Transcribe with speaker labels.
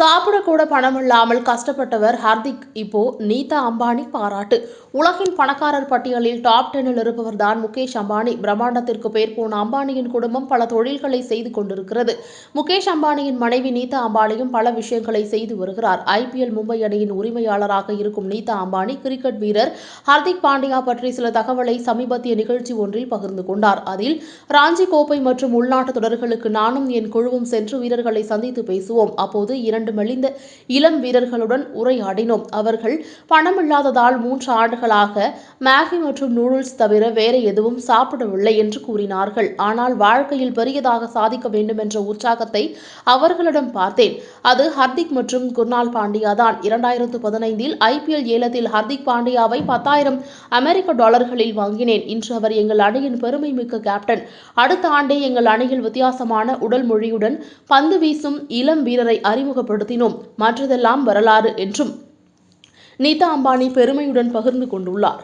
Speaker 1: சாப்பிடக்கூட பணமில்லாமல் கஷ்டப்பட்டவர் ஹர்திக் இப்போ நீதா அம்பானி பாராட்டு. உலகின் பணக்காரர் பட்டியலில் டாப் டென்னில் இருப்பவர் தான் முகேஷ் அம்பானி. பிரம்மாண்டத்திற்கு பேர் போன அம்பானியின் குடும்பம் பல தொழில்களை செய்து கொண்டிருக்கிறது. முகேஷ் அம்பானியின் மனைவி நீதா அம்பானியும் பல விஷயங்களை செய்து வருகிறார். ஐபிஎல் மும்பை அணியின் உரிமையாளராக இருக்கும் நீதா அம்பானி கிரிக்கெட் வீரர் ஹர்திக் பாண்டியா பற்றி சில தகவலை சமீபத்திய நிகழ்ச்சி ஒன்றில் பகிர்ந்து கொண்டார். அதில் ராஞ்சி கோப்பை மற்றும் உள்நாட்டு தொடர்களுக்கு நானும் என் குழுவும் சென்று வீரர்களை சந்தித்து பேசுவோம். அப்போது இரண்டு மெலிந்த இளம் வீரர்களுடன் உரையாடினோம். அவர்கள் பணமில்லாததால் மூன்று ஆண்டுகளாக மேகி மற்றும் நூடுல்ஸ் தவிர வேற எதுவும் சாப்பிடவில்லை என்று கூறினார்கள். ஆனால் வாழ்க்கையில் பெரியதாக சாதிக்க வேண்டும் என்ற உற்சாகத்தை அவர்களிடம் பார்த்தேன். அது ஹர்திக் மற்றும் குர்னால் பாண்டியா தான் இரண்டாயிரத்து பதினைந்தில் ஐபிஎல் ஏலத்தில் ஹர்திக் பாண்டியாவை பத்தாயிரம் அமெரிக்க டாலர்களில் வாங்கினேன். இன்று அவர் எங்கள் அணியின் பெருமை மிக்க கேப்டன். அடுத்த ஆண்டே எங்கள் அணியில் வித்தியாசமான உடல் மொழியுடன் பந்து வீசும் இளம் வீரரை அறிமுகப்படுத்தினோம் மற்றதெல்லாம் வரலாறு என்றும் நீதா அம்பானி பெருமையுடன் பகிர்ந்து கொண்டுள்ளார்.